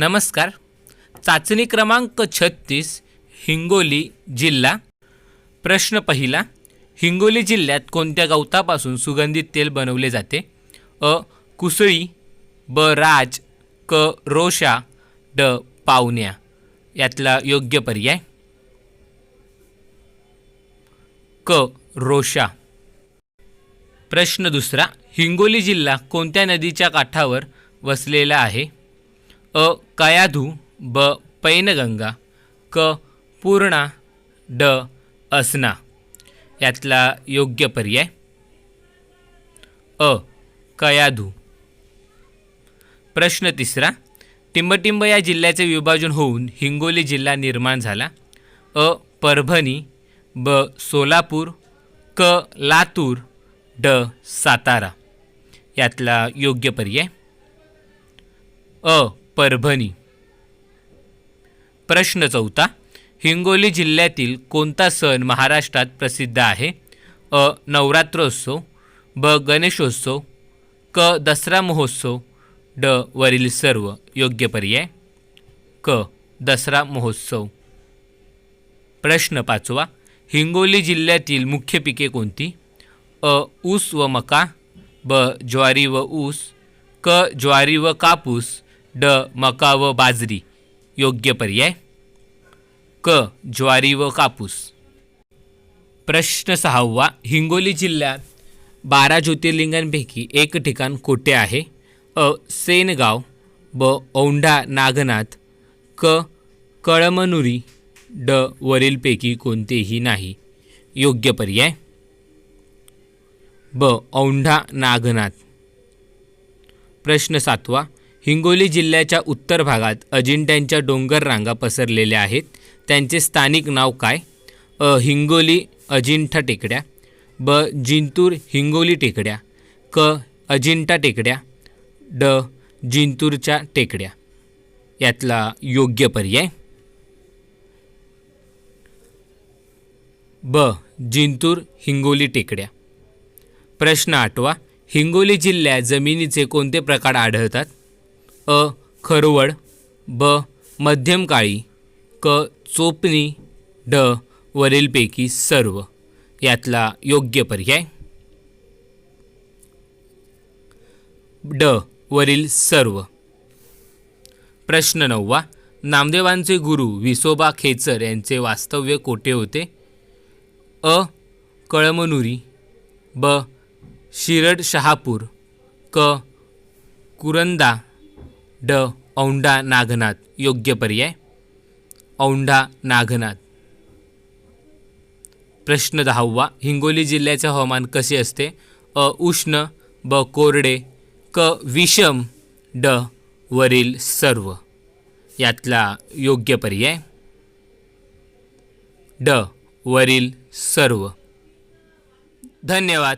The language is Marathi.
नमस्कार. चाचणी क्रमांक छत्तीस हिंगोली जिल्हा. प्रश्न पहिला हिंगोली जिल्ह्यात कोणत्या गवतापासून सुगंधित तेल बनवले जाते? अ कुसळी ब राज क रोषा ड पावण्या. यातला योग्य पर्याय? क रोषा. प्रश्न दुसरा हिंगोली जिल्हा कोणत्या नदीच्या काठावर वसलेला आहे? अ कयाधू ब पैनगंगा क पूर्णा ड असना. यातला योग्य पर्याय? अ कयाधू. प्रश्न तिसरा. टिंबटिंब या जिल्ह्याचे विभाजन होऊन हिंगोली जिल्हा निर्माण झाला. अ परभणी ब सोलापूर क लातूर ड सातारा. यातला योग्य पर्याय? अ परभणी. प्रश्न चौथा हिंगोली जिल्ह्यातील कोणता सण महाराष्ट्रात प्रसिद्ध आहे? अ. नवरात्रोत्सव ब. गणेशोत्सव क. दसरा महोत्सव ड. वरील सर्व. योग्य पर्याय? क. दसरा महोत्सव. प्रश्न पाचवा हिंगोली जिल्ह्यातील मुख्य पिके कोणती? अ. ऊस व मका ब. ज्वारी व ऊस क. ज्वारी व कापूस ड मका व बाजरी. योग्य पर्याय? क ज्वारी व कापूस. प्रश्न सहावा हिंगोली जिल्ह्यात बारा ज्योतिर्लिंगांपैकी एक ठिकाण कोठे आहे? अ सेनगाव ब औंढा नागनाथ क कळमनुरी. ड वरीलपैकी कोणतेही नाही. योग्य पर्याय? ब औंढा नागनाथ. प्रश्न सातवा हिंगोली जिल्ह्याच्या उत्तर भागात अजिंठ्यांच्या डोंगर रांगा पसरलेल्या आहेत. त्यांचे स्थानिक नाव काय? अ. हिंगोली अजिंठा टेकड्या. ब. जिंतूर हिंगोली टेकड्या. क. अजिंठा टेकड्या. ड. जिंतूरच्या टेकड्या. यातला योग्य पर्याय? ब. जिंतूर हिंगोली टेकड्या. प्रश्न आठवा. हिंगोली जिल्ह्यात जमिनीचे कोणते प्रकार आढळतात? अ खरवड ब मध्यम काळी क चोपणी ड वरीलपैकी सर्व. यातला योग्य पर्याय? ड वरील सर्व. प्रश्न नववा. नामदेवांचे गुरु विसोबा खेचर यांचे वास्तव्य कोठे होते? अ कळमनुरी ब शिरड शहापूर क कुरंदा ड. औंढा नागनाथ. योग्य पर्याय? औंढा नागनाथ. प्रश्न दहावा. हिंगोली जिल्ह्याचे हवामान कसे असते? अ. उष्ण ब. कोरडे क. विषम ड. वरील सर्व. यातला योग्य पर्याय? ड. वरील सर्व. धन्यवाद.